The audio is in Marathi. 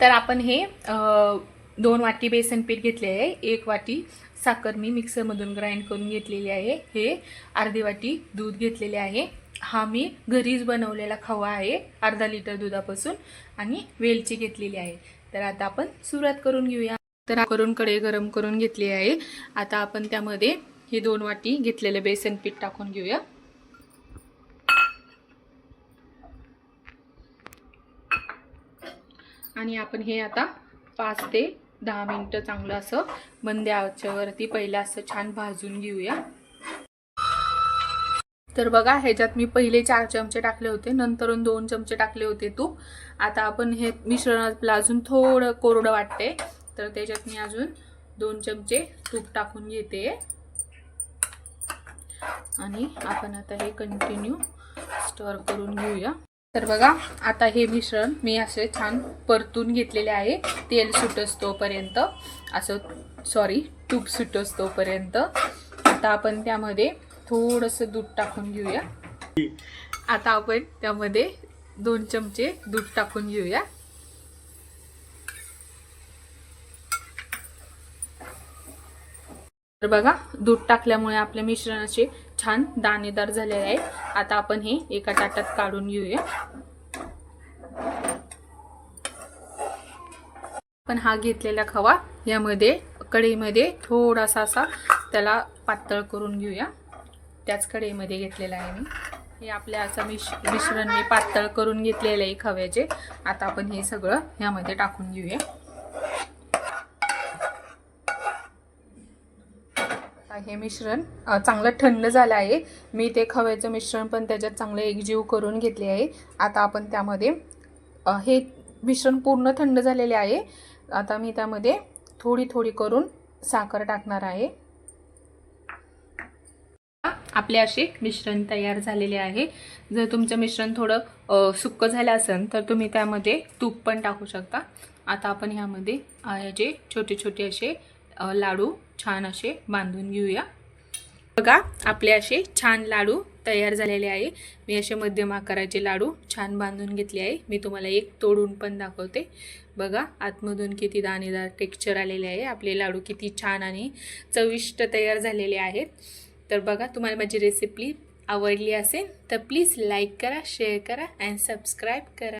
तर आपण हे दोन वाटी बेसन पीठ घेतले आहे. एक वाटी साखर मी मिक्सरमधून ग्राइंड करून घेतलेली आहे. हे अर्धी वाटी दूध घेतलेले आहे. हा मी घरीच बनवलेला खवा आहे अर्धा लिटर दुधापासून आणि वेलची घेतलेली आहे. तर आता आपण सुरुवात करून घेऊया. तर करून कडे गरम करून घेतली आहे. आता आपण त्यामध्ये हे दोन वाटी घेतलेलं बेसन पीठ टाकून घेऊया. आणि आपण हे आता पाच ते दहा मिनटं चांगलं असं मंद आचेवरती पहिलं असं छान भाजून घेऊया. तर बघा ह्याच्यात मी पहिले चार चमचे टाकले होते नंतर दोन चमचे टाकले होते तूप. आता आपण हे मिश्रणातलं अजून थोडं कोरडं वाटते तर त्याच्यात मी अजून दोन चमचे तूप टाकून घेते. आणि आपण आता हे कंटिन्यू स्टर करून घेऊया. तर बघा आता हे मिश्रण मी असे छान परतून घेतलेले आहे. तेल सुटस तोपर्यंत असं सॉरी तूप सुटस तोपर्यंत आता आपण त्यामध्ये थोडंसं दूध टाकून घेऊया. आता आपण त्यामध्ये दोन चमचे दूध टाकून घेऊया. तर बघा दूध टाकल्यामुळे आपल्या मिश्रणाचे छान दाणेदार झालेले आहे आता आपण हे एका ताटात काढून घेऊया. पण हा घेतलेला खवा यामध्ये कढईमध्ये थोडासा असा त्याला पातळ करून घेऊया. त्याच कढईमध्ये घेतलेला आहे मी. हे आपल्या असं मिश मिश्रण मी पातळ करून घेतलेलं आहे खव्याचे. आता आपण हे सगळं ह्यामध्ये टाकून घेऊया. हे मिश्रण. चांगलं थंड झालं आहे. मी ते खव्याचं मिश्रण पण त्याच्यात चांगलं एकजीव करून घेतले आहे. आता आपण त्यामध्ये हे मिश्रण पूर्ण थंड झालेले आहे. आता मी त्यामध्ये थोडी थोडी करून साखर टाकणार आहे. आपले असे मिश्रण तयार झालेले आहे. जर तुमचं मिश्रण थोडं सुक्कं झालं असेल तर तुम्ही त्यामध्ये तूप पण टाकू शकता. आता आपण ह्यामध्ये जे छोटे छोटे असे लाडू छान असे बांधून घेऊया. बघा आपले असे छान लाडू तयार झालेले आहे. मी असे मध्यम आकाराचे लाडू छान बांधून घेतले आहे. मी तुम्हाला एक तोडून पण दाखवते. बघा आतमधून किती दाणेदार टेक्स्चर आलेले आहे. आपले लाडू किती छान आणि चविष्ट तयार झालेले आहेत. तर बघा तुम्हाला माझी रेसिपी आवडली असेल तर प्लीज लाईक करा शेअर करा अँड सबस्क्राईब करा.